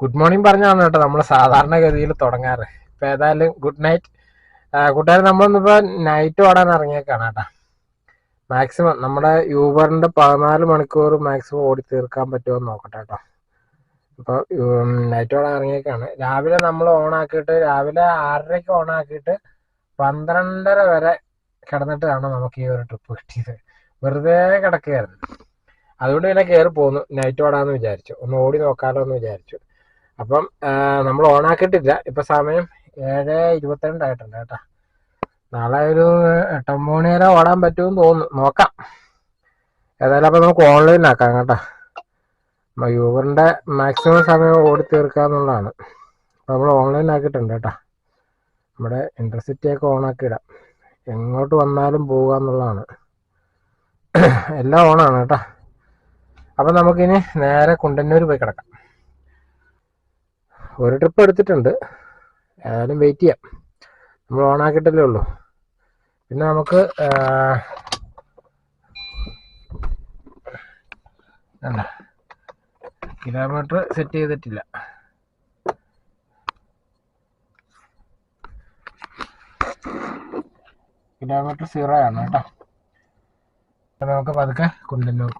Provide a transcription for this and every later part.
Good morning പറഞ്ഞാണ് കേട്ടോ. നമ്മൾ സാധാരണഗതിയിൽ തുടങ്ങാറ്. ഇപ്പൊ ഏതായാലും ഗുഡ് നൈറ്റ് കൂട്ടുകാർ നമ്മളൊന്നിപ്പോ നൈറ്റ് ഓടാൻ ഇറങ്ങിയേക്കാണ് കേട്ടോ. മാക്സിമം നമ്മുടെ യൂബറിന്റെ പതിനാല് മണിക്കൂർ മാക്സിമം ഓടി തീർക്കാൻ പറ്റുമോ എന്ന് നോക്കട്ടെ കേട്ടോ. ഇപ്പൊ നൈറ്റ് ഓടാൻ ഇറങ്ങിയേക്കാണ്. രാവിലെ നമ്മൾ ഓൺ ആക്കിയിട്ട് രാവിലെ ആറരയ്ക്ക് ഓൺ ആക്കിയിട്ട് പന്ത്രണ്ടര വരെ കിടന്നിട്ടാണ് നമുക്ക് ഈ ഒരു ട്രിപ്പ് കിട്ടിയത്. വെറുതെ കിടക്കുകയായിരുന്നു. അതുകൊണ്ട് പിന്നെ കയറി പോന്നു. നൈറ്റ് ഓടാന്ന് വിചാരിച്ചു. ഒന്ന് ഓടി നോക്കാലോ എന്ന് വിചാരിച്ചു. അപ്പം നമ്മൾ ഓൺ ആക്കിയിട്ടില്ല ഇപ്പൊ സമയം ഏഴ് ഇരുപത്തിരണ്ടായിട്ടുണ്ട് കേട്ടാ. നാളെ ഒരു എട്ടൊമ്പത് മണി വരെ ഓടാൻ പറ്റുമെന്ന് തോന്നുന്നു. നോക്കാം. ഏതായാലും അപ്പൊ നമുക്ക് ഓൺലൈൻ ആക്കാം കേട്ടാ. യൂബറിന്റെ മാക്സിമം സമയം ഓടി തീർക്കുക എന്നുള്ളതാണ്. അപ്പൊ നമ്മൾ ഓൺലൈൻ ആക്കിയിട്ടുണ്ട് കേട്ടാ. നമ്മുടെ ആക്കി ഇടാം എങ്ങോട്ട് വന്നാലും പോവുക എന്നുള്ളതാണ്. എല്ലാം ഓണാണ് കേട്ടാ. അപ്പൊ നമുക്കിനി നേരെ കുണ്ടന്നൂർ പോയി കിടക്കാം. ഒരു ട്രിപ്പ് എടുത്തിട്ടുണ്ട്. ഏതായാലും വെയിറ്റ് ചെയ്യാം. നമ്മൾ ഓൺ ആക്കിയിട്ടല്ലേ ഉള്ളൂ. പിന്നെ നമുക്ക് കിലോമീറ്റർ സെറ്റ് ചെയ്തിട്ടില്ല. കിലോമീറ്റർ സീറോ ആണ് കേട്ടോ. നമുക്ക് പതുക്കെ കുണ്ടന്നൂർ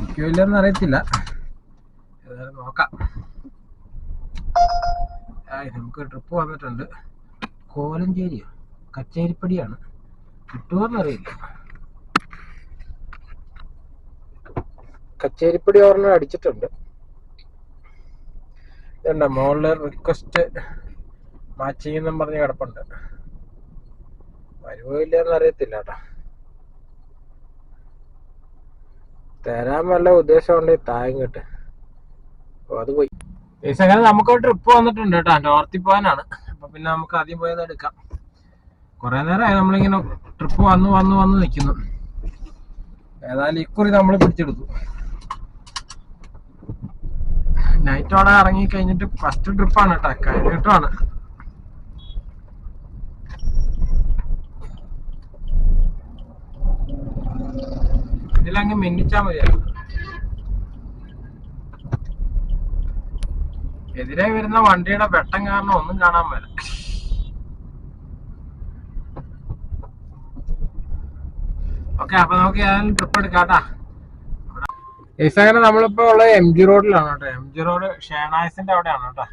പോകാം അടിക്കില്ലെന്ന് അറിയത്തില്ല. ഏതായാലും നോക്കാം. നമുക്ക് ട്രിപ്പ് വന്നിട്ടുണ്ട്. കോലഞ്ചേരിയോ? കച്ചേരിപ്പടിയാണ്? കിട്ടുമോന്നറിയില്ല കച്ചേരിപ്പടി ഒരെണ്ണം അടിച്ചിട്ടുണ്ട്. ഇതുണ്ട്? മോളിൽ റിക്വസ്റ്റ് മാച്ചിങ് എന്നും പറഞ്ഞ് കിടപ്പുണ്ട്. വരുമോ ഇല്ലയെന്ന് അറിയത്തില്ല കേട്ടോ. തരാൻ വല്ല ഉദ്ദേശം ഉണ്ടെങ്കിൽ തായം അത് പോയി. ഈ നമുക്ക് ട്രിപ്പ് വന്നിട്ടുണ്ട് കേട്ടോ. നോർത്തിൽ പോകാനാണ്. അപ്പൊ പിന്നെ നമുക്ക് ആദ്യം പോയത് എടുക്കാം. കുറെ നേരമായി നമ്മളിങ്ങനെ ട്രിപ്പ് വന്ന് വന്ന് വന്ന് നിൽക്കുന്നു. ഏതായാലും ഇക്കുറി നമ്മൾ പിടിച്ചെടുത്തു. നൈറ്റോടെ ഇറങ്ങി കഴിഞ്ഞിട്ട് ഫസ്റ്റ് ട്രിപ്പാണ് കേട്ടോ. കഴിഞ്ഞിട്ടാണ് ഇതിലങ്ങ് മിന്നിച്ചാ മതിയായിരുന്നു. എതിരെ വരുന്ന വണ്ടിയുടെ വെട്ടം കാരണം ഒന്നും കാണാൻ മേല ഓക്കെ അപ്പൊ നമുക്ക് ഏതായാലും ട്രിപ്പ് എടുക്കാട്ടാ. അങ്ങനെ നമ്മളിപ്പോ ഉള്ളത് എം ജി റോഡിലാണ് കേട്ടോ. എം ജി റോഡ് ഷേണായസിന്റെ അവിടെയാണ് കേട്ടോ.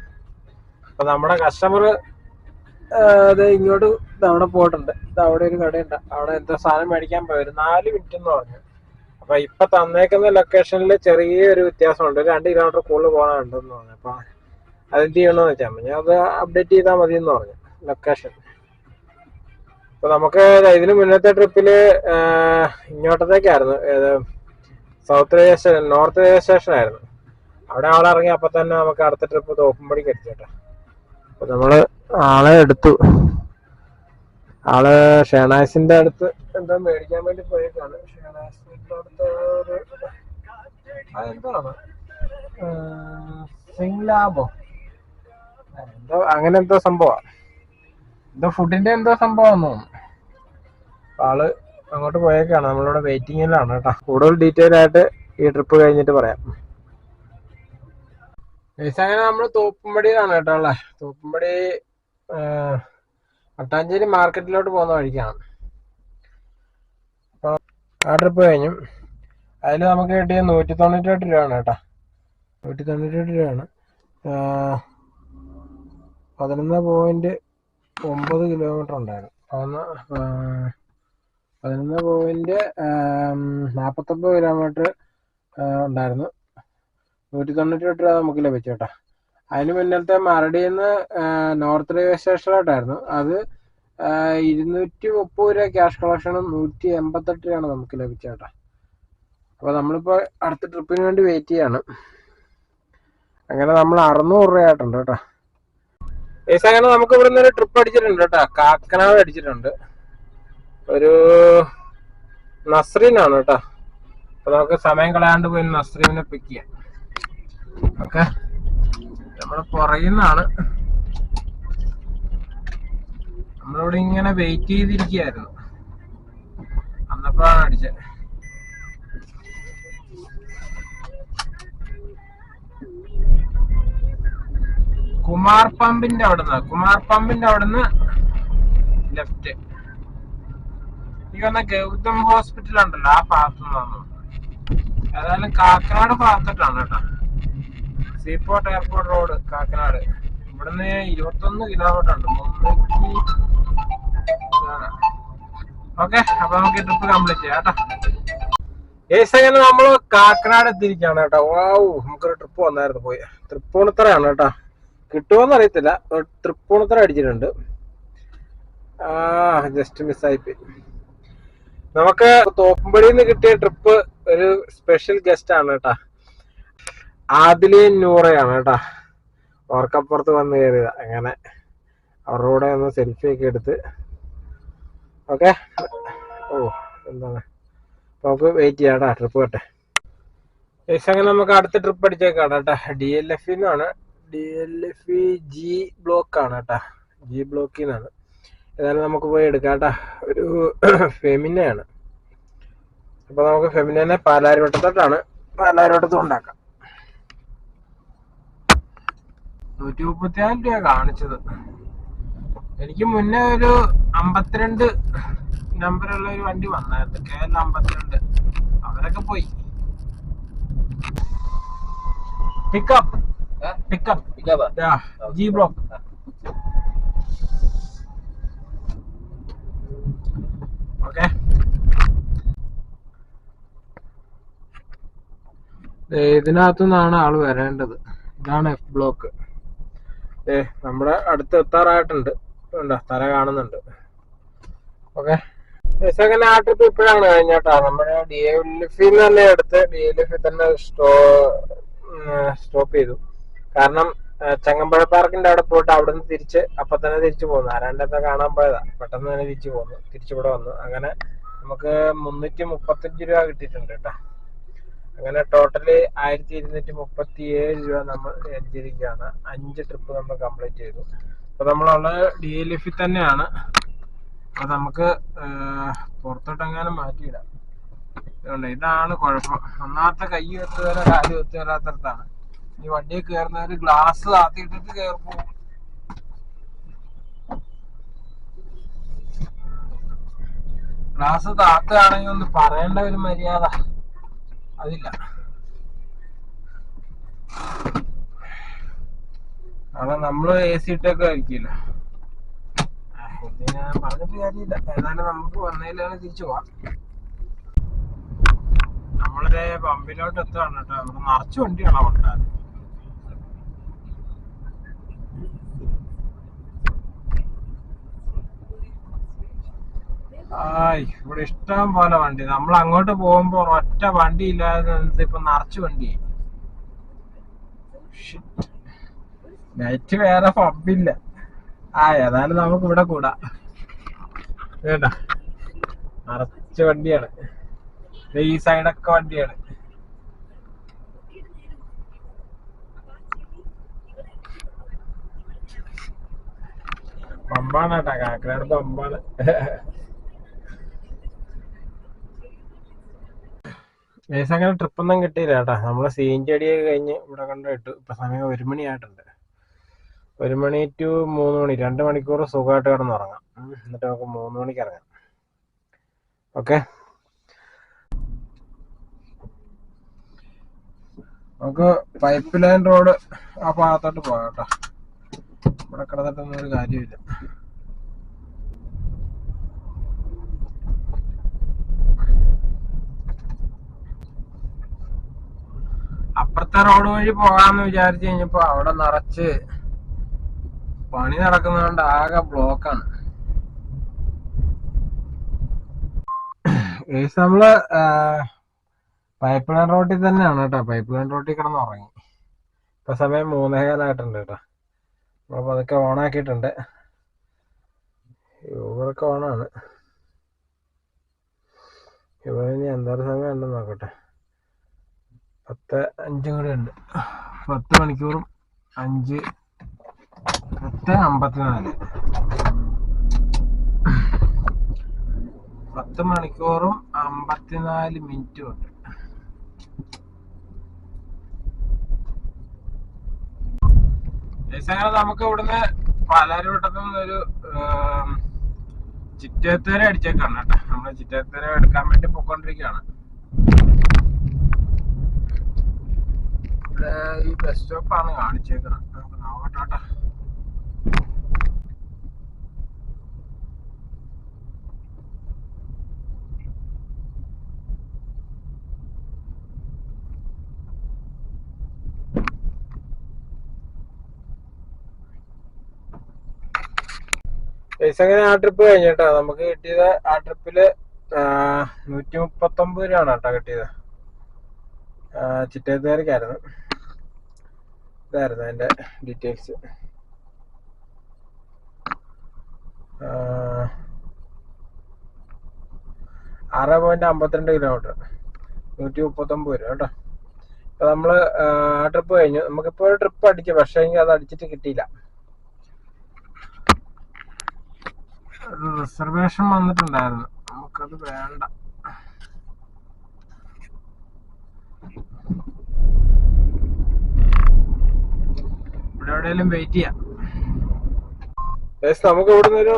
അപ്പൊ നമ്മുടെ കസ്റ്റമർ അത് ഇങ്ങോട്ട് അവിടെ പോയിട്ടുണ്ട്. അവിടെ ഒരു കടയുണ്ട്. അവിടെ എന്തോ സാധനം മേടിക്കാൻ പോയി. ഒരു നാല് മിനിറ്റ് എന്ന് പറഞ്ഞു. അപ്പൊ ഇപ്പൊ തന്നേക്കുന്ന ലൊക്കേഷനിൽ ചെറിയൊരു വ്യത്യാസമുണ്ട്. രണ്ട് കിലോമീറ്റർ കൂടുതൽ പോകാനുണ്ടെന്ന് പറഞ്ഞു. അപ്പൊ അതെന്ത് ചെയ്യണമെന്ന് വെച്ചാൽ ഞാൻ അത് അപ്ഡേറ്റ് ചെയ്താൽ മതി എന്ന് പറഞ്ഞു. ലൊക്കേഷൻ അപ്പൊ നമുക്ക് ഇതിന് മുന്നത്തെ ട്രിപ്പിൽ ഇങ്ങോട്ടത്തേക്കായിരുന്നു. ഏത് south railway station north railway station ആയിരുന്നു. അവിടെ ആളിറങ്ങി അപ്പൊ തന്നെ നമുക്ക് അടുത്ത ട്രിപ്പ് തോപ്പുംപടിക്ക് അടിച്ചേട്ടാ അപ്പൊ നമ്മൾ ആളെ എടുത്തു. ആൾ ഷേണാസിന്റെ അടുത്ത് എന്താ മേടിക്കാൻ വേണ്ടി പോയേക്കാണ്. ഷേണാസിന്റെ അടുത്ത് ലാബോ. എന്തോ അങ്ങനെ എന്തോ സംഭവം. എന്തോ ഫുഡിന്റെ എന്തോ സംഭവം ആൾ അങ്ങോട്ട് പോയേക്കാണ്. നമ്മളിവിടെ വെയിറ്റിംഗിലാണ് കേട്ടോ. കൂടുതൽ ഡീറ്റെയിൽ ആയിട്ട് ഈ ട്രിപ്പ് കഴിഞ്ഞിട്ട് പറയാം. അങ്ങനെ നമ്മൾ തോപ്പുംപടിയിലാണ് കേട്ടോ അല്ലേ തോപ്പുംപടി മട്ടാഞ്ചേരി മാർക്കറ്റിലോട്ട് പോകുന്ന വഴിക്കാണ്. അപ്പോൾ ആ ട്രിപ്പ് കഴിഞ്ഞു. അതിൽ നമുക്ക് കിട്ടിയ നൂറ്റി തൊണ്ണൂറ്റെട്ട് രൂപയാണ് കേട്ടോ. നൂറ്റി തൊണ്ണൂറ്റെട്ട് രൂപയാണ് പതിനൊന്ന് പോയിന്റ് ഒമ്പത് കിലോമീറ്റർ ഉണ്ടായിരുന്നു. പതിനൊന്ന് പതിനൊന്ന് പോയിന്റ് നാൽപ്പത്തൊമ്പത് കിലോമീറ്റർ ഉണ്ടായിരുന്നു. നൂറ്റി തൊണ്ണൂറ്റെട്ട് രൂപ നമുക്ക് ലഭിച്ചു കേട്ടോ. അതിന് മുന്നത്തെ മരടിന്ന് നോർത്ത് റെയിൽവേ സ്റ്റേഷനിലോട്ടായിരുന്നു. അത് ഇരുന്നൂറ്റി മുപ്പത് രൂപ ക്യാഷ് കളക്ഷനും നൂറ്റി എൺപത്തെട്ട് രൂപയാണ് നമുക്ക് ലഭിച്ചേട്ടാ. അപ്പൊ അപ്പോൾ നമ്മളിപ്പോൾ അടുത്ത ട്രിപ്പിന് വേണ്ടി വെയിറ്റ് ചെയ്യാണ്. അങ്ങനെ നമ്മൾ അറുന്നൂറ് രൂപ ആയിട്ടുണ്ട് കേട്ടോ. ഏസ് അങ്ങനെ നമുക്ക് ഇവിടെ ഒരു ട്രിപ്പ് അടിച്ചിട്ടുണ്ട് കേട്ടോ. കാക്കനാട് അടിച്ചിട്ടുണ്ട്. ഒരു നസ്രീനാണ് കേട്ടോ. അപ്പൊ നമുക്ക് സമയം കളയാണ്ട് പോയി നസ്രീനെ പിക്ക് ചെയ്യാം. ഓക്കെ. നമ്മുടെ പുറയുന്നാണ് നമ്മളിവിടെ ഇങ്ങനെ വെയിറ്റ് ചെയ്തിരിക്കുകയായിരുന്നു. അന്നപ്പോഴാണ് അടിച്ചത്. കുമാർ പമ്പിന്റെ അവിടുന്ന് കുമാർ പമ്പിന്റെ അവിടുന്ന് ലെഫ്റ്റ് ഈ വന്ന ഗൗതം ഹോസ്പിറ്റൽ ഉണ്ടല്ലോ ആ ഭാഗത്തു നിന്നാണ് ഏതായാലും കാക്കനാട് ഭാഗത്തോട്ടാണ് കേട്ടോ. Seaport airport road Kakkanad. ഇവിടുന്ന് ഇരുപത്തൊന്ന് കിലോമീറ്റർ ഉണ്ട്. ഓക്കെ അപ്പൊ നമുക്ക് ട്രിപ്പ് കംപ്ലീറ്റ് ചെയ്യാം കേട്ടോ. ഏസ് അങ്ങനെ നമ്മൾ കാക്കനാട് എത്തിയിരിക്കുകയാണ് കേട്ടോ. വാവു നമുക്കൊരു ട്രിപ്പ് വന്നായിരുന്നു പോയി. തൃപ്പൂണിത്തറയാണ് കേട്ടോ. കിട്ടുമോന്ന് അറിയത്തില്ല. തൃപ്പൂണിത്തറ അടിച്ചിട്ടുണ്ട്. ആ ജസ്റ്റ് മിസ്സായിപ്പോയി നമുക്ക് തോപ്പുംപടിയിൽ നിന്ന് കിട്ടിയ ട്രിപ്പ് ഒരു സ്പെഷ്യൽ ഗസ്റ്റ് ആണ് കേട്ടാ. ആദിലയും നൂറയാണ് കേട്ടാ. ഓർക്കപ്പുറത്ത് വന്ന് കയറിയത്. അങ്ങനെ അവരുടെ കൂടെ ഒന്ന് സെൽഫി ഒക്കെ എടുത്ത്. ഓക്കെ ഓ എന്താണ്? നമുക്ക് വെയിറ്റ് ചെയ്യാം കേട്ടാ ട്രിപ്പ് കട്ടെ ഏകദേശം അങ്ങനെ നമുക്ക് അടുത്ത ട്രിപ്പ് അടിച്ചേക്കാണ് കേട്ടാ. ഡി എൽ എഫ് നിന്നാണ് D L F G block ആണ് കേട്ടാ. ജി ബ്ലോക്കിൽ നിന്നാണ് ഏതായാലും നമുക്ക് പോയി എടുക്കാം കേട്ടാ. ഒരു ഫെമിനയാണ് അപ്പൊ നമുക്ക് ഫെമിനെ പാലാരിവട്ടത്തോട്ടാണ്. പാലാരിവട്ടത്ത് ഉണ്ടാക്കാം. നൂറ്റി മുപ്പത്തിനാല് രൂപ കാണിച്ചത്. എനിക്ക് മുന്നേ ഒരു അമ്പത്തിരണ്ട് നമ്പറുള്ള ഒരു വണ്ടി വന്നായിരുന്നു. കെ എൽ അമ്പത്തിരണ്ട്. അവരൊക്കെ പോയി. Pickup pickup G block okay ഇതിനകത്തുനിന്നാണ് ആൾ വരേണ്ടത്. ഇതാണ് എഫ് ബ്ലോക്ക് ഏ നമ്മുടെ അടുത്ത് എത്താറായിട്ടുണ്ട്. ഉണ്ടോ തല കാണുന്നുണ്ട്. ഓക്കെ. സെക്കൻഡ് ആ ട്രിപ്പ് ഇപ്പോഴാണ് കഴിഞ്ഞാട്ടാ. നമ്മുടെ ഡി എൽ എഫിൽ തന്നെ എടുത്ത് ഡി എൽ എഫിൽ തന്നെ സ്റ്റോ സ്റ്റോപ്പ് ചെയ്തു. കാരണം ചങ്ങമ്പഴ പാർക്കിന്റെ അവിടെ പോയിട്ട് അവിടെ നിന്ന് തിരിച്ച് അപ്പൊ തന്നെ തിരിച്ചു പോന്നു. ആരാണ്ടത്തെ കാണാൻ പോയതാ. പെട്ടെന്ന് തന്നെ തിരിച്ചു പോന്നു. തിരിച്ചിവിടെ വന്നു. അങ്ങനെ നമുക്ക് മുന്നൂറ്റി മുപ്പത്തഞ്ച് രൂപ കിട്ടിയിട്ടുണ്ട് കേട്ടാ. അങ്ങനെ ടോട്ടൽ ആയിരത്തി ഇരുന്നൂറ്റി മുപ്പത്തി ഏഴ് രൂപ നമ്മൾ എത്തിയിരിക്കുകയാണ് അഞ്ച് ട്രിപ്പ് നമ്മൾ കംപ്ലീറ്റ് ചെയ്തു. അപ്പൊ നമ്മളുള്ളത് ഡി എൽ എഫിൽ തന്നെയാണ്. അപ്പൊ നമുക്ക് പുറത്തോട്ടെങ്ങാനും മാറ്റിയിടാം. അതുകൊണ്ട് ഇതാണ് കുഴപ്പം. ഒന്നാമത്തെ കൈ എത്തുവരെ കാൽ എത്തുവരാത്തടത്താണ് ഈ വണ്ടിയിൽ കയറുന്നവർ ഗ്ലാസ് താത്തിയിട്ടിട്ട് കയറിപ്പോ ഗ്ലാസ് താത്തുകയാണെങ്കിൽ ഒന്ന് പറയേണ്ട ഒരു മര്യാദ. അതില്ല. കാരണം നമ്മൾ എ സി ഇട്ടൊക്കെ ആയിരിക്കില്ല? പറഞ്ഞിട്ട് കാര്യമില്ല. ഏതായാലും നമുക്ക് വന്നതിലാണ് തിരിച്ചു പോവാം. നമ്മളൊരു പമ്പിലോട്ട് എത്തുകയാണ് കേട്ടോ. അവിടെ നിറച്ച് വണ്ടിയാണ് കൊണ്ടാണ് ആയ് ഇവിടെ ഇഷ്ടം പോലെ വണ്ടി. നമ്മൾ അങ്ങോട്ട് പോകുമ്പോ ഒറ്റ വണ്ടി ഇല്ലാതെ ഇപ്പൊ നിറച്ച് വണ്ടി നൈറ്റ് വേറെ പബ്ബില്ല ആ ഏതായാലും നമുക്ക് ഇവിടെ കൂടാ. വേണ്ട നിറച്ച് വണ്ടിയാണ്. ഈ സൈഡൊക്കെ വണ്ടിയാണ്. പമ്പാണ് കേട്ടാ കാക്കനാട് പമ്പാണ്. ഏകദേശം അങ്ങനെ ട്രിപ്പ് ഒന്നും കിട്ടിയില്ല കേട്ടാ നമ്മൾ ജി അടിയൊക്കെ കഴിഞ്ഞ് ഇവിടെ കണ്ടിട്ട് ഇപ്പം സമയം ഒരു മണിയായിട്ടുണ്ട്. ഒരു മണി ടു മൂന്ന് മണി. രണ്ട് മണിക്കൂർ സുഖമായിട്ട് കിടന്നുറങ്ങാം. എന്നിട്ട് നമുക്ക് മൂന്ന് മണിക്ക് ഇറങ്ങാം. ഓക്കെ? നമുക്ക് പൈപ്പ് ലൈൻ റോഡ് ആ ഭാഗത്തോട്ട് പോകാം കേട്ടോ. ഇവിടെ കിടന്നിട്ടൊന്നും ഒരു കാര്യമില്ല അപ്പുറത്തെ റോഡ് വഴി പോകാന്ന് വിചാരിച്ചു കഴിഞ്ഞപ്പോ അവിടെ നിറച്ച് പണി നടക്കുന്നതുകൊണ്ട് ആകെ ബ്ലോക്കാണ് നമ്മൾ പൈപ്പ് ലൈൻ റോട്ടിൽ തന്നെയാണ് കേട്ടോ. പൈപ്പ് ലൈൻ റോട്ടിൽ കിടന്ന് ഉറങ്ങി. ഇപ്പൊ സമയം മൂന്നേകാലായിട്ടുണ്ട് കേട്ടോ. അപ്പൊ അതൊക്കെ ഓണാക്കിയിട്ടുണ്ട് യൂബറൊക്കെ ഓണാണ് ഇവിടെ ഇനി എന്തൊരു സമയം ഉണ്ടെന്ന് നോക്കട്ടെ. പത്ത് അഞ്ചും കൂടെ ഉണ്ട്. പത്ത് മണിക്കൂറും അഞ്ച് പത്ത് അമ്പത്തിനാല്. പത്ത് മണിക്കൂറും അമ്പത്തിനാല് മിനിറ്റും ഉണ്ട്. അങ്ങനെ നമുക്ക് ഇവിടുന്ന് പാലാരിവട്ടത്തു നിന്നൊരു ചിറ്റേത്തര അടിച്ചേക്കാണ് കേട്ടോ. നമ്മൾ ചിറ്റേത്തര എടുക്കാൻ വേണ്ടി പോയിക്കൊണ്ടിരിക്കുകയാണ്. ഇവിടെ ഈ ബസ് സ്റ്റോപ്പാണ് കാണിച്ചേക്കുന്നത് നമുക്ക് നോക്കട്ടെ അങ്ങനെ ആ ട്രിപ്പ് കഴിഞ്ഞിട്ടാ നമുക്ക് കിട്ടിയത് ആ ട്രിപ്പിൽ നൂറ്റി മുപ്പത്തൊമ്പത് രൂപയാണ് കേട്ടോ കിട്ടിയത്. ചിറ്റേത്തുകാർക്കായിരുന്നു ഇതായിരുന്നു അതിന്റെ ഡീറ്റെയിൽസ് ആറ് പോയിന്റ് അമ്പത്തിരണ്ട് കിലോമീറ്റർ നൂറ്റി മുപ്പത്തൊമ്പത് രൂപ കേട്ടോ. അപ്പൊ നമ്മൾ ആ ട്രിപ്പ് കഴിഞ്ഞു. നമുക്കിപ്പോ ഒരു ട്രിപ്പ് അടിച്ചു പക്ഷേ എങ്കിൽ അത് അടിച്ചിട്ട് കിട്ടിയില്ല. റിസർവേഷൻ വന്നിട്ടുണ്ടായിരുന്നു. നമുക്കത് വേണ്ട ഇവിടെ എവിടെയെങ്കിലും വെയിറ്റ് ചെയ്യാം. നമുക്ക് ഇവിടുന്ന് ഒരു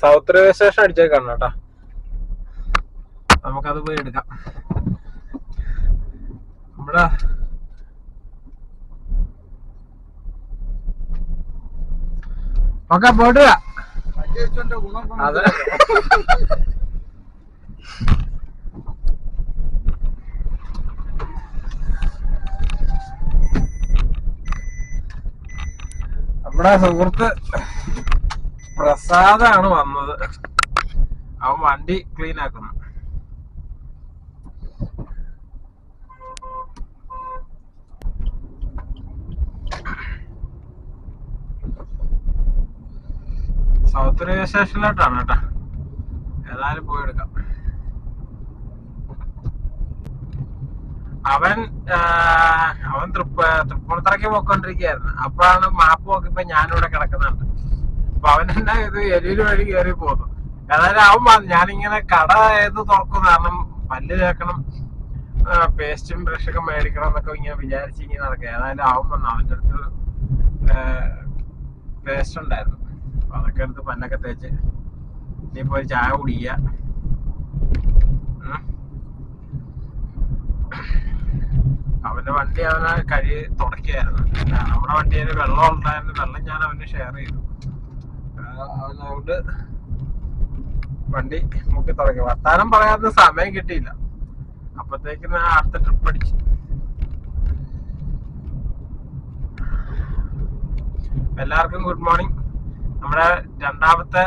സൗത്ത് റെയിൽവേ സ്റ്റേഷൻ അടിച്ചേക്കാണ് കേട്ടോ. നമുക്കത് പോയി എടുക്കാം. നമ്മുടെ ഒക്കെ പോയിട്ട് അതെ. നമ്മുടെ സുഹൃത്ത് പ്രസാദാണ് വന്നത്. അവൻ വണ്ടി ക്ലീൻ ആക്കുന്നു. സൗത്ത് റെയിൽവേ സ്റ്റേഷനിലോട്ടാണ് കേട്ടോ. ഏതായാലും പോയി എടുക്കാം. അവൻ അവൻ തൃപ്പ തൃപ്പൂണിത്തറയ്ക്ക് പോയിക്കൊണ്ടിരിക്കുകയായിരുന്നു. അപ്പോഴാണ് മാപ്പ് നോക്കിയപ്പോ ഞാനിവിടെ കിടക്കുന്നുണ്ട് അപ്പൊ അവൻ എന്നാ ഇത് എലിയിൽ വഴി കയറി പോന്നു. ഏതായാലും അവൻ പറഞ്ഞു ഞാനിങ്ങനെ കട ഏത് തുറക്കും കാരണം പല്ല് ചേർക്കണം പേസ്റ്റും ബ്രഷൊക്കെ മേടിക്കണം എന്നൊക്കെ ഇങ്ങനെ വിചാരിച്ച് ഇങ്ങനെ നടക്കുക. ഏതായാലും അവൻ വന്നു അവന്റെ അടുത്ത് പേസ്റ്റ് ഉണ്ടായിരുന്നു. അപ്പൊ അതൊക്കെ എടുത്ത് പല്ലൊക്കെ തേച്ച് ഇനിയിപ്പോ ഒരു ചായ കുടിക്കുക. അവന്റെ വണ്ടി അവന് കഴി തുടക്കായിരുന്നു നമ്മുടെ വണ്ടിയിൽ വെള്ളം ഉണ്ടായിരുന്നു വെള്ളം ഞാൻ അവന് ഷെയർ ചെയ്തു. അതുകൊണ്ട് വണ്ടി മുക്കി തുടങ്ങി. വർത്താനം പറയാത്ത സമയം കിട്ടിയില്ല. അപ്പത്തേക്ക് അടുത്ത ട്രിപ്പ് അടിച്ചു. എല്ലാവർക്കും ഗുഡ് മോർണിംഗ് നമ്മുടെ രണ്ടാമത്തെ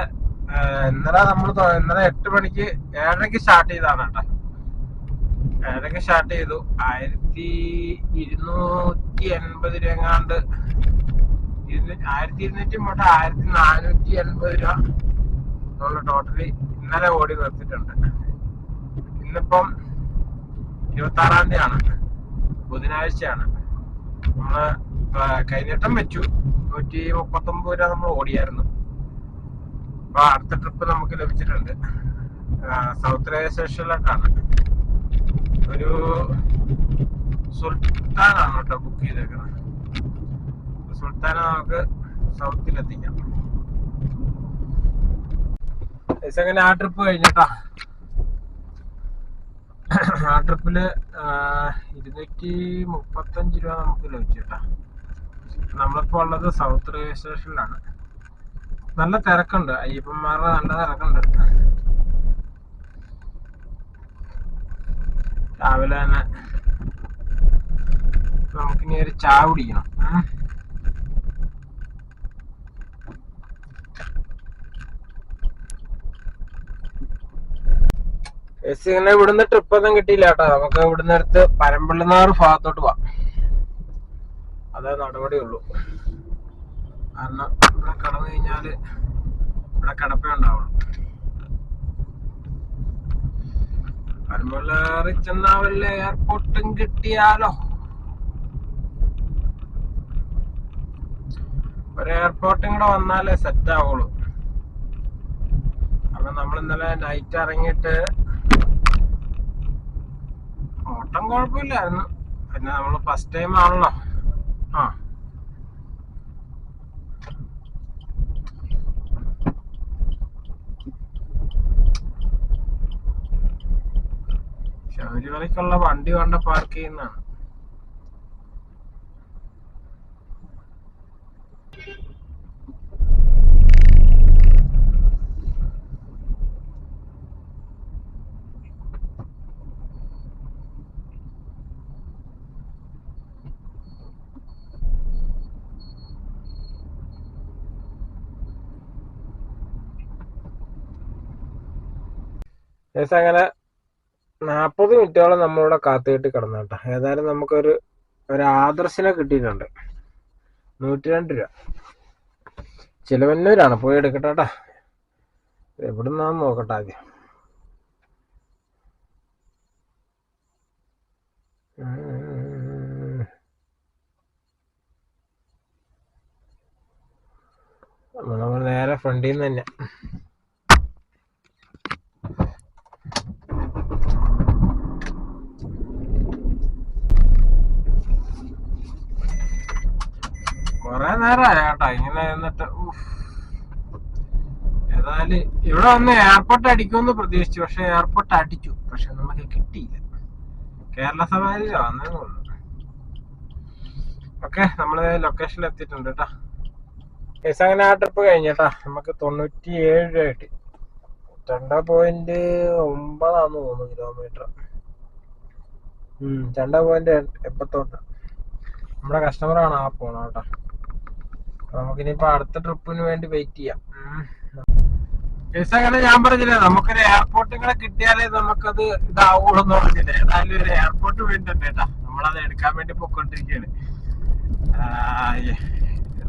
ഇന്നലെ നമ്മൾ ഇന്നലെ എട്ട് മണിക്ക് ഏഴരയ്ക്ക് സ്റ്റാർട്ട് ചെയ്താണ് കേട്ടോ. ഏഴരയ്ക്ക് സ്റ്റാർട്ട് ചെയ്തു. ആയിരത്തി ഇരുന്നൂറ്റി എൺപത് രൂപ എങ്ങാണ്ട് ആയിരത്തി ഇരുന്നൂറ്റി മുട്ട ആയിരത്തി നാനൂറ്റി എൺപത് രൂപ നമ്മൾ ടോട്ടലി ഇന്നലെ ഓടി നിർത്തിയിട്ടുണ്ട്. ഇന്നിപ്പം ഇരുപത്തി ആറാം തീയതിയാണ്. ബുധനാഴ്ചയാണ്. നമ്മൾ കൈനീട്ടം വെച്ചു. നൂറ്റി മുപ്പത്തൊമ്പത് രൂപ നമ്മൾ ഓടിയായിരുന്നു. അപ്പൊ അടുത്ത ട്രിപ്പ് നമുക്ക് ലഭിച്ചിട്ടുണ്ട്. സൗത്ത് റെയിൽവേ സ്റ്റേഷനിലോട്ടാണ് ഒരു സുൽത്താനാണ് കേട്ടോ ബുക്ക് ചെയ്തേക്കുന്നത് സുൽത്താനെ നമുക്ക് ഏകദേശം അങ്ങനെ ആ ട്രിപ്പ് കഴിഞ്ഞിട്ടാ. ആ ട്രിപ്പിൽ ഇരുന്നൂറ്റി മുപ്പത്തഞ്ച് രൂപ നമുക്ക് ലഭിച്ചു കേട്ടാ. നമ്മളിപ്പോ ഉള്ളത് സൗത്ത് റെയിൽവേ സ്റ്റേഷനിലാണ് നല്ല തിരക്കുണ്ട്. അയ്യപ്പന്മാരുടെ നല്ല തിരക്കുണ്ട്. രാവിലെ തന്നെ നമുക്കിനി ഒരു ചായ കുടിക്കണം. എസ് ഇങ്ങനെ ഇവിടുന്ന് ട്രിപ്പ് ഒന്നും കിട്ടിയില്ല കേട്ടോ. നമുക്ക് ഇവിടുന്ന് അടുത്ത് പരമ്പള്ളിനാറ് ഭാഗത്തോട്ട് പോവാം. അതേ നടപടിയുള്ളൂ. കാരണം ഇവിടെ കടന്നു കഴിഞ്ഞാൽ ഇവിടെ കിടപ്പേ ഉണ്ടാവുള്ളൂ. പരമ്പള്ളേറി ചെന്നാ വല്ല എയർപോർട്ടും കിട്ടിയാലോ? ഒരു എയർപോർട്ടും കൂടെ വന്നാലേ സെറ്റ് ആവുള്ളൂ. കാരണം നമ്മൾ ഇന്നലെ നൈറ്റ് ഇറങ്ങിയിട്ട് ഓട്ടം കുഴപ്പമില്ലായിരുന്നു. പിന്നെ നമ്മൾ ഫസ്റ്റ് ടൈം ആണല്ലോ. ആ. ശബരിമലയ്ക്കുള്ള വണ്ടി വേണ്ട പാർക്ക് ചെയ്യുന്നതാണ് അങ്ങനെ നാൽപ്പത് മിനിറ്റോളം നമ്മളിവിടെ കാത്തുകെട്ടി കിടന്നു കേട്ടോ. ഏതായാലും നമുക്കൊരു ഒരു ആദർശിനെ കിട്ടിയിട്ടുണ്ട്. നൂറ്റി രണ്ട് രൂപ. ചിലവന്നൂരാണ്. പോയി എടുക്കട്ടെ കേട്ടാ. എവിടുന്നാന്ന് നോക്കട്ടെ ആദ്യം. നമ്മൾ നേരെ ഫ്രണ്ടിൽ നിന്ന് തന്നെ. കൊറേ നേരമായ കേട്ടോ ഇങ്ങനെ എന്നിട്ട്. ഏതായാലും ഇവിടെ വന്ന് എയർപോർട്ട് അടിക്കുമെന്ന് പ്രതീക്ഷിച്ചു പക്ഷെ എയർപോർട്ട് അടിച്ചു പക്ഷെ നമുക്ക് കിട്ടിയില്ല. കേരള സവാരിയിലാ വന്നേ തോന്നുന്നു ഓക്കെ നമ്മൾ ലൊക്കേഷനിൽ എത്തിയിട്ടുണ്ട് കേട്ടോ. കേസ് അങ്ങനെ ആ ട്രിപ്പ് കഴിഞ്ഞേട്ടാ നമുക്ക് തൊണ്ണൂറ്റി ഏഴ് രൂപ കിട്ടി രണ്ട് പോയിന്റ് ഒമ്പതാന്ന് തോന്നുന്നു കിലോമീറ്റർ രണ്ട് പോയിന്റ് എൺപത്തൊന്ന് നമ്മുടെ കസ്റ്റമറാണ് ആ പോണ കേട്ടോ. നമുക്കിനിയിപ്പോ അടുത്ത ട്രിപ്പിന് വേണ്ടി വെയിറ്റ് ചെയ്യാം. അങ്ങനെ ഞാൻ പറഞ്ഞില്ലേ നമുക്കൊരു എയർപോർട്ടുകളെ കിട്ടിയാലേ നമുക്കത് ഇതാവുള്ളൂ എന്ന് പറഞ്ഞില്ലേ? ഏതായാലും ഒരു എയർപോർട്ട് വേണ്ടിട്ടുണ്ട് കേട്ടാ നമ്മളത് എടുക്കാൻ വേണ്ടി പൊക്കോണ്ടിരിക്കുകയാണ്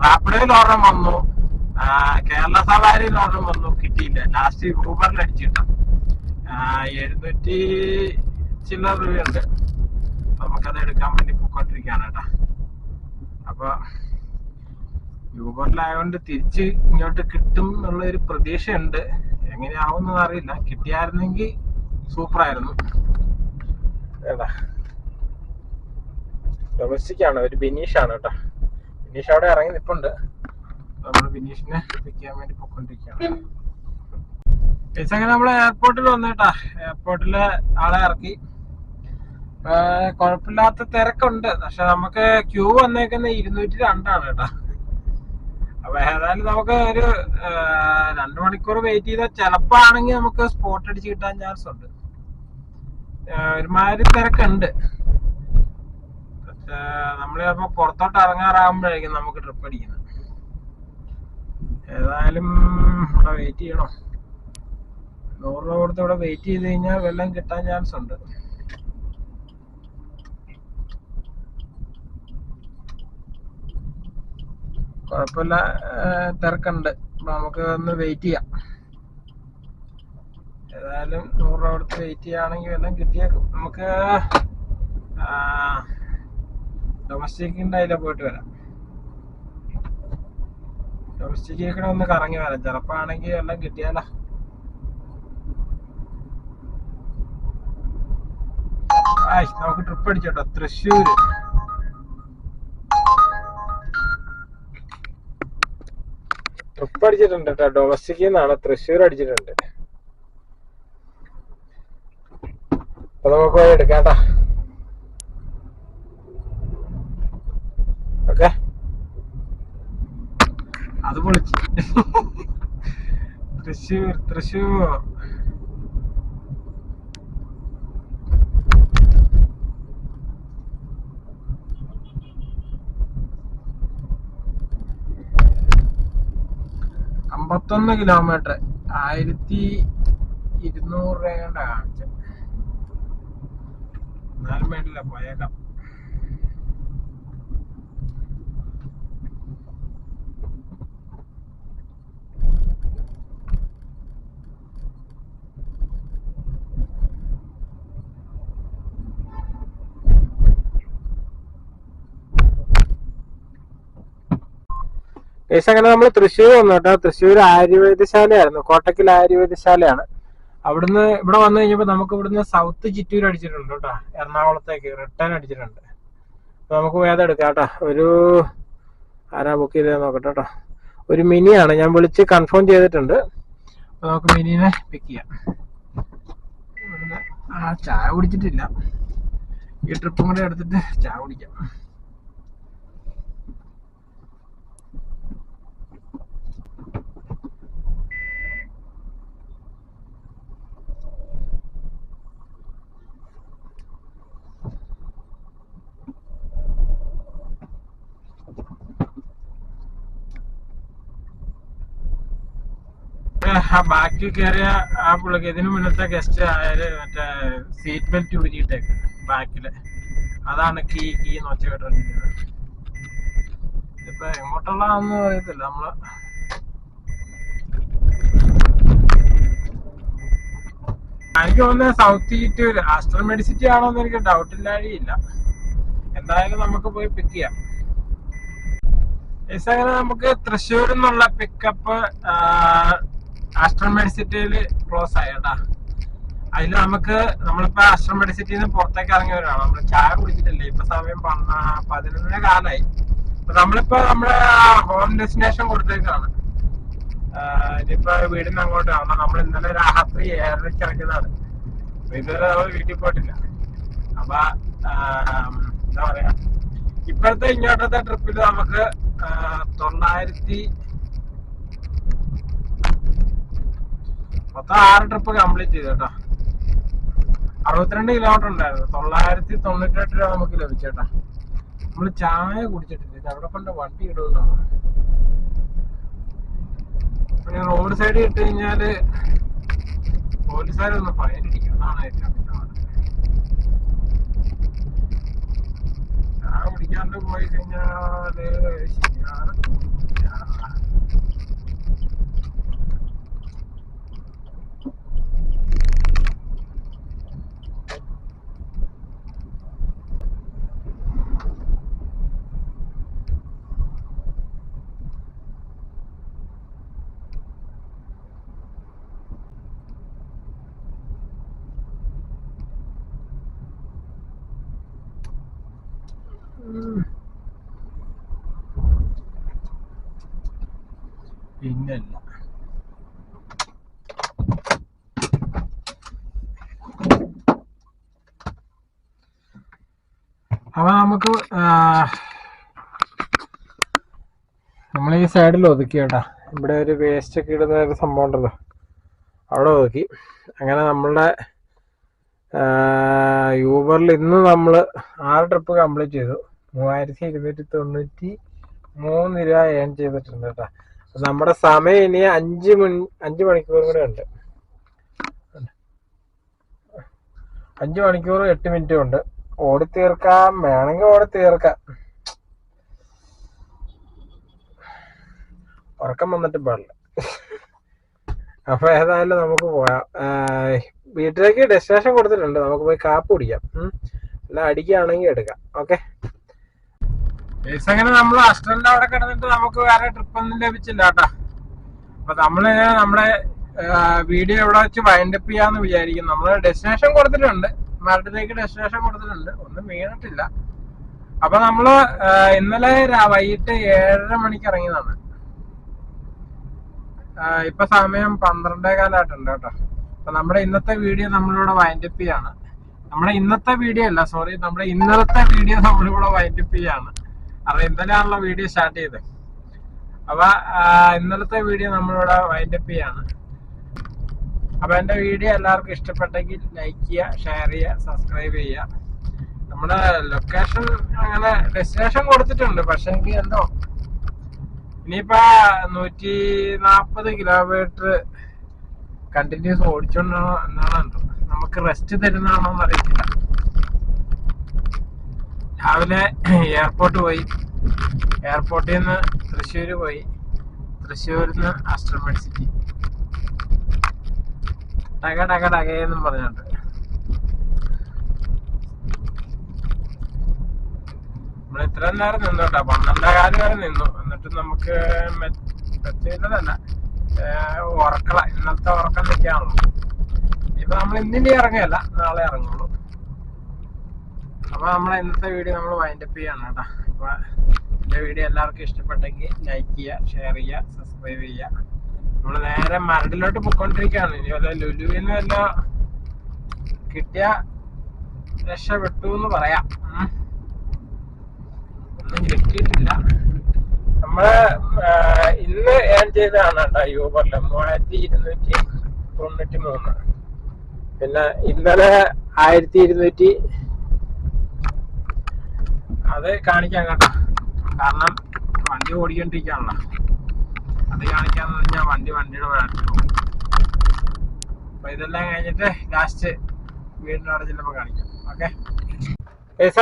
റാപ്പിഡോയിൽ ഒരെണ്ണം വന്നു. കേരള സവാരിയിൽ ഒരെണ്ണം വന്നു. കിട്ടിയില്ല. ലാസ്റ്റ് ഊബറിൽ അടിച്ചിട്ട. എഴുന്നൂറ്റി ചില്ലറ രൂപയുണ്ട് നമുക്കത് എടുക്കാൻ വേണ്ടി പൊക്കോണ്ടിരിക്കുകയാണ് കേട്ടാ അപ്പൊ യൂബറിലായതുകൊണ്ട് തിരിച്ച് ഇങ്ങോട്ട് കിട്ടും എന്നുള്ള ഒരു പ്രതീക്ഷയുണ്ട്. എങ്ങനെയാവുന്നത് അറിയില്ല. കിട്ടിയായിരുന്നെങ്കിൽ സൂപ്പറായിരുന്നു. ആയിരുന്നു ഡൊമസ്റ്റിക് ആണ് ഒരു ബിനീഷ് ആണ് കേട്ടോ. ബിനീഷ് അവിടെ ഇറങ്ങി നിപ്പുണ്ട്. നമ്മൾ ബിനീഷിനെ പിടിക്കാൻ വേണ്ടി പൊക്കൊണ്ടിരിക്കുകയാണ്. അങ്ങനെ നമ്മൾ എയർപോർട്ടിൽ വന്നു കേട്ടാ. എയർപോർട്ടിൽ ആളെ ഇറക്കി. കുഴപ്പമില്ലാത്ത തിരക്കുണ്ട്. പക്ഷെ നമുക്ക് ക്യൂ വന്നേക്കുന്ന ഇരുന്നൂറ്റി രണ്ടാണ് കേട്ടാ. അപ്പൊ ഏതായാലും നമുക്ക് ഒരു രണ്ടു മണിക്കൂർ വെയിറ്റ് ചെയ്താൽ ചിലപ്പോ ആണെങ്കിൽ നമുക്ക് സ്പോട്ട് അടിച്ച് കിട്ടാൻ ചാൻസ് ഉണ്ട്. ഒരുമാതിരി തിരക്കുണ്ട്. നമ്മൾ ചിലപ്പോ പുറത്തോട്ട് ഇറങ്ങാറാകുമ്പോഴായിരിക്കും നമുക്ക് ട്രിപ്പ് അടിക്കുന്നത് ഏതായാലും ഇവിടെ വെയിറ്റ് ചെയ്യണം. നൂറ് രൂപ കൊടുത്ത് ഇവിടെ വെയിറ്റ് ചെയ്ത് കഴിഞ്ഞാൽ വെള്ളം കിട്ടാൻ ചാൻസ് ഉണ്ട്. കുഴപ്പമില്ല. തിരക്കുണ്ട്. നമുക്ക് ഒന്ന് വെയിറ്റ് ചെയ്യാം. ഏതായാലും നൂറ് രൂപ കൊടുത്ത് വെയിറ്റ് ചെയ്യുകയാണെങ്കിൽ എല്ലാം കിട്ടിയേക്കും. നമുക്ക് ഡൊമസ്റ്റിക്കിന്റെ അതിലെ പോയിട്ട് വരാം. ഡൊമസ്റ്റിക്കിൽ ഒന്ന് കറങ്ങി വരാം. ചിലപ്പോഴാണെങ്കിൽ എല്ലാം കിട്ടിയാലോ. നമുക്ക് ട്രിപ്പ് അടിച്ചോട്ടോ. തൃശ്ശൂര്. ട്രിപ്പ് അടിച്ചിട്ടുണ്ട് കേട്ടോ ഡൊമസ്റ്റിക്കിൽ നിന്നാണ് തൃശ്ശൂർ അടിച്ചിട്ടുണ്ട്. അപ്പൊ നമുക്ക് പോയി എടുക്കാം കേട്ടോ ഓക്കെ. അത് പൊളിച്ച്. തൃശ്ശൂർ തൃശ്ശൂർ. അമ്പത്തൊന്ന് കിലോമീറ്റർ ആയിരത്തി ഇരുന്നൂറ് രൂപ കാണിച്ച. എന്നാലും വേണ്ടില്ല പോയേക്കാം. ഏകദേശം അങ്ങനെ നമ്മൾ തൃശ്ശൂർ വന്നു കേട്ടോ. തൃശ്ശൂർ ആയുർവേദശാലയായിരുന്നു. കോട്ടക്കൽ ആയുർവേദശാലയാണ്. അവിടുന്ന് ഇവിടെ വന്നു കഴിഞ്ഞപ്പോൾ നമുക്ക് ഇവിടുന്ന് സൗത്ത് ചിറ്റൂർ അടിച്ചിട്ടുണ്ട് കേട്ടോ. എറണാകുളത്തേക്ക് റിട്ടേൺ അടിച്ചിട്ടുണ്ട്. അപ്പൊ നമുക്ക് വേദം എടുക്കാം കേട്ടോ. ഒരു ആരാ ബുക്ക് ചെയ്തത് നോക്കട്ടെ കേട്ടോ. ഒരു മിനിയാണ്. ഞാൻ വിളിച്ച് കൺഫേം ചെയ്തിട്ടുണ്ട്. നമുക്ക് മിനിനെ പിക്ക് ചെയ്യാം. ആ ചായ കുടിച്ചിട്ടില്ല. ഈ ട്രിപ്പും കൂടെ എടുത്തിട്ട് ചായ കുടിക്കാം. ബാക്കിൽ കയറിയ ആ പുള്ളിക്ക് ഇതിനു മുന്നത്തെ ഗസ്റ്റ് ആയാൽ മറ്റേ സീറ്റ് ബെൽറ്റ് ഊരിയിട്ടേക്ക് ബാക്കിൽ. അതാണ് കീ കീ എന്ന് ഒച്ച കേട്ടോണ്ടിരിക്കുന്നത്. ഇപ്പൊ എങ്ങോട്ടുള്ളതാണെന്ന് അറിയത്തില്ല നമ്മൾ. എനിക്ക് തോന്നുന്നത് സൗത്ത് ഈറ്റ് ആസ്ട്രൽ മെഡിസിറ്റി ആണോ എന്ന് എനിക്ക് ഡൗട്ട് ഇല്ലാഴിയില്ല എന്തായാലും നമുക്ക് പോയി പിക്ക് ചെയ്യാം. അങ്ങനെ നമുക്ക് തൃശ്ശൂരിൽ നിന്നുള്ള പിക്കപ്പ് ആസ്ട്രൽ മെഡിസിറ്റിയിൽ ക്ലോസ് ആയി അതിൽ നമുക്ക് നമ്മളിപ്പോ ആസ്ട്രൽ മെഡിസിറ്റിന്ന് പുറത്തേക്ക് ഇറങ്ങിയവരാണ്. നമ്മൾ ചായ കുടിച്ചിട്ടില്ലേ? ഇപ്പൊ സമയം പതിനൊന്നര കാലായി. നമ്മളിപ്പോ നമ്മുടെ ഹോം ഡെസ്റ്റിനേഷൻ കൊടുത്തേക്കാണ്. ഇനിയിപ്പോ വീടിന് അങ്ങോട്ട് നമ്മൾ ഇന്നലെ രാത്രി ഏഴരയ്ക്ക് ഇറങ്ങിയതാണ്. ഇതുവരെ നമ്മൾ വീട്ടിൽ പോയിട്ടില്ല. അപ്പൊ എന്താ പറയാ? ഇപ്പോഴത്തെ ഇങ്ങോട്ടത്തെ ട്രിപ്പിൽ നമുക്ക് തൊള്ളായിരത്തി മൊത്തം ആറ് ട്രിപ്പ് കംപ്ലീറ്റ് ചെയ്തു കേട്ടോ അറുപത്തിരണ്ട് കിലോമീറ്റർ ഉണ്ടായിരുന്നു. തൊള്ളായിരത്തി തൊണ്ണൂറ്റെട്ട് രൂപ നമുക്ക് ലഭിച്ചേട്ടാ. നമ്മൾ ചായ കുടിച്ചിട്ടില്ല. ഇത് അവിടെ കൊണ്ട് വണ്ടി ഇടുന്നതാണ് പിന്നെ റോഡ് സൈഡിൽ ഇട്ട് കഴിഞ്ഞാൽ പോലീസുകാരൊന്ന് ഫൈൻ അടിക്കും അതാണ് ഏറ്റവും. ചായ കുടിക്കാണ്ട് പോയി കഴിഞ്ഞാൽ ശരിയാണ്. അപ്പൊ നമുക്ക് നമ്മൾ ഈ സൈഡിൽ ഒതുക്കി കേട്ടാ. ഇവിടെ ഒരു വേസ്റ്റ് ഒക്കെ ഇടുന്ന ഒരു സംഭവം ഉണ്ടല്ലോ. അവിടെ ഒതുക്കി. അങ്ങനെ നമ്മളുടെ യൂബറിൽ ഇന്ന് നമ്മൾ ആറ് ട്രിപ്പ് കംപ്ലീറ്റ് ചെയ്തു. മൂവായിരത്തി ഇരുന്നൂറ്റി തൊണ്ണൂറ്റി മൂന്ന് രൂപ ഏൺ ചെയ്തിട്ടുണ്ട് കേട്ടോ. നമ്മുടെ സമയം ഇനി അഞ്ച് മണി അഞ്ച് മണിക്കൂർ കൂടെ ഉണ്ട്. അഞ്ച് മണിക്കൂർ എട്ട് മിനിറ്റും ഉണ്ട്. ഓടി തീർക്കാം വേണമെങ്കിൽ ഓടി തീർക്കാം. ഉറക്കം വന്നിട്ട് പാടില്ല. അപ്പൊ ഏതായാലും നമുക്ക് പോയാം. ആഹ് വീട്ടിലേക്ക് ഡെസ്റ്റിനേഷൻ കൊടുത്തിട്ടുണ്ട്. നമുക്ക് പോയി കാപ്പ് കുടിക്കാം. അല്ല അടിക്കുകയാണെങ്കിൽ എടുക്കാം. ഓക്കെ? അങ്ങനെ നമ്മൾ അസ്റ്ററിന്റെ അവിടെ കിടന്നിട്ട് നമുക്ക് വേറെ ട്രിപ്പ് ഒന്നും ലഭിച്ചില്ല കേട്ടാ. അപ്പൊ നമ്മൾ നമ്മളെ വീഡിയോ എവിടെ വെച്ച് വൈൻഡപ്പ് ചെയ്യാന്ന് വിചാരിക്കും നമ്മൾ ഡെസ്റ്റിനേഷൻ കൊടുത്തിട്ടുണ്ട്. മരടിലേക്ക് ഡെസ്റ്റിനേഷൻ കൊടുത്തിട്ടുണ്ട്. ഒന്നും വീണിട്ടില്ല. അപ്പൊ നമ്മൾ ഇന്നലെ വൈകിട്ട് ഏഴര മണിക്ക് ഇറങ്ങിയതാണ്. ഇപ്പൊ സമയം പന്ത്രണ്ടേ കാലമായിട്ടുണ്ട് കേട്ടോ. അപ്പൊ നമ്മുടെ ഇന്നത്തെ വീഡിയോ നമ്മളിവിടെ വൈൻഡപ്പ് ചെയ്യാണ്. നമ്മുടെ ഇന്നത്തെ വീഡിയോ അല്ല സോറി നമ്മുടെ ഇന്നലത്തെ വീഡിയോ നമ്മളിവിടെ വൈൻഡപ്പ് ചെയ്യാണ്. ഇന്നലെ ഇന്നലെയാണല്ലോ വീഡിയോ സ്റ്റാർട്ട് ചെയ്തത്. അപ്പൊ ഇന്നലത്തെ വീഡിയോ നമ്മളിവിടെ വൈൻഡപ്പ് ചെയ്യാണ്. അപ്പൊ എന്റെ വീഡിയോ എല്ലാവർക്കും ഇഷ്ടപ്പെട്ടെങ്കിൽ ലൈക്ക് ചെയ്യുക ഷെയർ ചെയ്യുക സബ്സ്ക്രൈബ് ചെയ്യുക. നമ്മുടെ ലൊക്കേഷൻ അങ്ങനെ ഡെസ്റ്റിനേഷൻ കൊടുത്തിട്ടുണ്ട് പക്ഷെ എനിക്ക് എന്തോ ഇനിയിപ്പോ നൂറ്റി നാപ്പത് കിലോമീറ്റർ കണ്ടിന്യൂസ് ഓടിച്ചോണ്ടാണോ എന്നാണ് നമുക്ക് റെസ്റ്റ് തരുന്നതാണോ എന്ന് രാവിലെ എയർപോർട്ട് പോയി. എയർപോർട്ടിൽ നിന്ന് തൃശ്ശൂർ പോയി. തൃശ്ശൂരിൽ നിന്ന് ആസ്ട്രമേഡ് സിറ്റി ടക ടക ടകയെന്നും പറഞ്ഞോണ്ട് നമ്മൾ ഇത്രയും നേരം നിന്നു കേട്ടോ പന്ത്രണ്ടേ കാൽ വരെ നിന്നു. എന്നിട്ട് നമുക്ക് മെച്ചതല്ല ഉറക്കള ഇന്നത്തെ ഉറക്കം നിൽക്കാണല്ലോ ഇപ്പൊ നമ്മൾ ഇന്നിനി ഇറങ്ങുകയല്ല നാളെ ഇറങ്ങുള്ളൂ. അപ്പൊ നമ്മളെ ഇന്നത്തെ വീഡിയോ നമ്മൾ വൈൻഡപ്പ് ചെയ്യാണ് കേട്ടോ. അപ്പൊ എന്റെ വീഡിയോ എല്ലാവർക്കും ഇഷ്ടപ്പെട്ടെങ്കിൽ ലൈക്ക് ചെയ്യുക ഷെയർ ചെയ്യുക സബ്സ്ക്രൈബ് ചെയ്യുക. നമ്മൾ നേരെ മരടിലോട്ട് പൊക്കോണ്ടിരിക്കാണ് ഇനി വല്ല ലുലുവിന് വല്ല കിട്ടിയ രക്ഷപ്പെട്ടു എന്ന് പറയാം. ഒന്നും കിട്ടിയിട്ടില്ല. നമ്മൾ ഇന്ന് ഏൺ ചെയ്തതാണ് കേട്ടോ യൂബറിൽ മൂവായിരത്തി ഇരുന്നൂറ്റി തൊണ്ണൂറ്റി മൂന്ന് പിന്നെ ഇന്നലെ ആയിരത്തി ഇരുന്നൂറ്റി അത് കാണിക്കാം കേട്ടോ. കാരണം വണ്ടി ഓടിക്കൊണ്ടിരിക്കുകയാണല്ലോ. അത് കാണിക്കാന്ന് പറഞ്ഞാൽ വണ്ടി വണ്ടിയുടെ വേണ്ടി പോകും അപ്പൊ ഇതെല്ലാം കഴിഞ്ഞിട്ട് ലാസ്റ്റ് വീടിന്റെ അവിടെ ചെല്ലുമ്പോ കാണിക്കാം. ഓക്കെ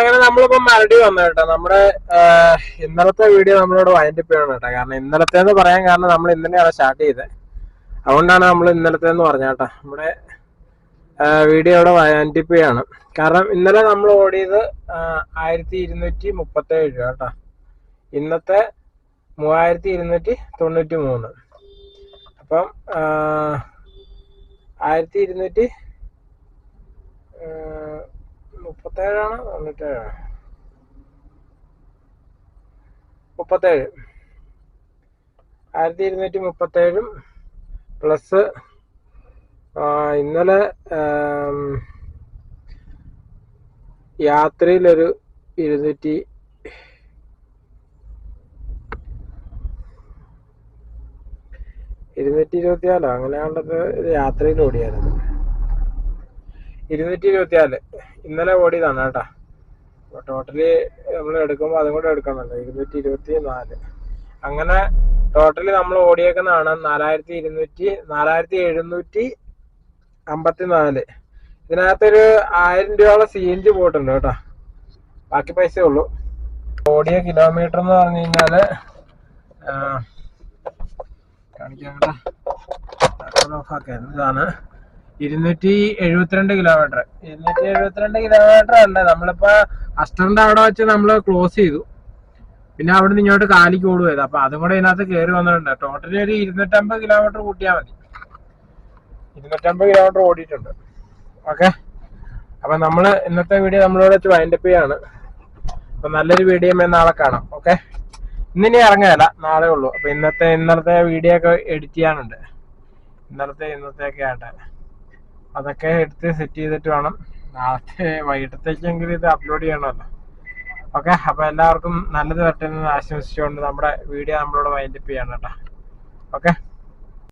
അങ്ങനെ നമ്മളിപ്പോ മരടി വന്നു കേട്ടോ. നമ്മുടെ ഇന്നലത്തെ വീഡിയോ നമ്മളോട് വൈൻഡപ്പ് ചെയ്യണം കേട്ടോ. കാരണം ഇന്നലത്തെ എന്ന് പറയാൻ കാരണം നമ്മൾ ഇന്നലെയാണ് സ്റ്റാർട്ട് ചെയ്തത് അതുകൊണ്ടാണ് നമ്മൾ ഇന്നലത്തെ എന്ന് പറഞ്ഞ കേട്ടോ. നമ്മുടെ വീഡിയോ ഇവിടെ വൈൻഡപ്പ് ചെയ്യാണ് കാരണം ഇന്നലെ നമ്മൾ ഓടിയത് ആയിരത്തി ഇരുന്നൂറ്റി മുപ്പത്തേഴ് രൂപ കേട്ടോ. ഇന്നത്തെ മൂവായിരത്തി ഇരുന്നൂറ്റി തൊണ്ണൂറ്റി മൂന്ന് അപ്പം ആയിരത്തി ഇരുന്നൂറ്റി മുപ്പത്തേഴാണ്? തൊണ്ണൂറ്റേഴാണ്? മുപ്പത്തേഴ്. ആയിരത്തി ഇരുന്നൂറ്റി മുപ്പത്തേഴും പ്ലസ് ഇന്നലെ യാത്രയിലൊരു ഇരുന്നൂറ്റി ഇരുന്നൂറ്റി ഇരുപത്തിനാലോ അങ്ങനെയാണ്ടത് രാത്രിയിൽ ഓടിയായിരുന്നു. ഇരുന്നൂറ്റി ഇരുപത്തിനാല് ഇന്നലെ ഓടിയതാണ് കേട്ടാ. ടോട്ടലി നമ്മൾ എടുക്കുമ്പോൾ അതും കൂടെ എടുക്കണമല്ലോ. ഇരുന്നൂറ്റി ഇരുപത്തി നാല് അങ്ങനെ ടോട്ടലി നമ്മൾ ഓടിയേക്കുന്നതാണ് നാലായിരത്തി ഇരുന്നൂറ്റി നാലായിരത്തി എഴുന്നൂറ്റി അമ്പത്തി നാല് ഇതിനകത്തൊരു ആയിരം രൂപയോളം സി എൻ ജി പോയിട്ടുണ്ട് കേട്ടോ. ബാക്കി പൈസ ഉള്ളൂ. ഓടിയ കിലോമീറ്റർ എന്ന് പറഞ്ഞു കഴിഞ്ഞാൽ ആ, കാണിക്കാം ഇതാണ് ഇരുന്നൂറ്റി എഴുപത്തിരണ്ട് കിലോമീറ്റർ ഇരുന്നൂറ്റി എഴുപത്തിരണ്ട് കിലോമീറ്റർ അല്ല. നമ്മളിപ്പോ അസ്റ്ററിന്റെ അവിടെ വെച്ച് നമ്മൾ ക്ലോസ് ചെയ്തു. പിന്നെ അവിടെ നിന്ന് ഇങ്ങോട്ട് കാലിക്ക് ഓടുവായത് അപ്പൊ അതും കൂടെ ഇതിനകത്ത് കയറി വന്നിട്ടുണ്ട്. ടോട്ടലി ഒരു ഇരുന്നൂറ്റമ്പത് കിലോമീറ്റർ കൂട്ടിയാൽ മതി. ഇരുന്നൂറ്റമ്പത് കിലോമീറ്റർ ഓടിയിട്ടുണ്ട്. ഓക്കെ അപ്പൊ നമ്മൾ ഇന്നത്തെ വീഡിയോ നമ്മളോട് വെച്ച് വൈൻഡപ്പ് ചെയ്യാണ്. അപ്പൊ നല്ലൊരു വീഡിയോ നാളെ കാണാം. ഓക്കെ ഇന്നിനി ഇറങ്ങുകയല്ല നാളെ ഉള്ളൂ. അപ്പൊ ഇന്നത്തെ ഇന്നലത്തെ വീഡിയോ ഒക്കെ എഡിറ്റ് ചെയ്യാനുണ്ട്. ഇന്നലത്തെ ഇന്നത്തെ ഒക്കെ ആയിട്ട് അതൊക്കെ എടുത്ത് സെറ്റ് ചെയ്തിട്ട് വേണം. നാളത്തെ വൈകിട്ടത്തേക്കെങ്കിലും ഇത് അപ്ലോഡ് ചെയ്യണമല്ലോ. ഓക്കെ അപ്പൊ എല്ലാവർക്കും നല്ലത് വരട്ടെ എന്ന് ആശംസിച്ചുകൊണ്ട് നമ്മുടെ വീഡിയോ നമ്മളോട് വൈൻഡപ്പ് ചെയ്യണം കേട്ടോ. ഓക്കെ.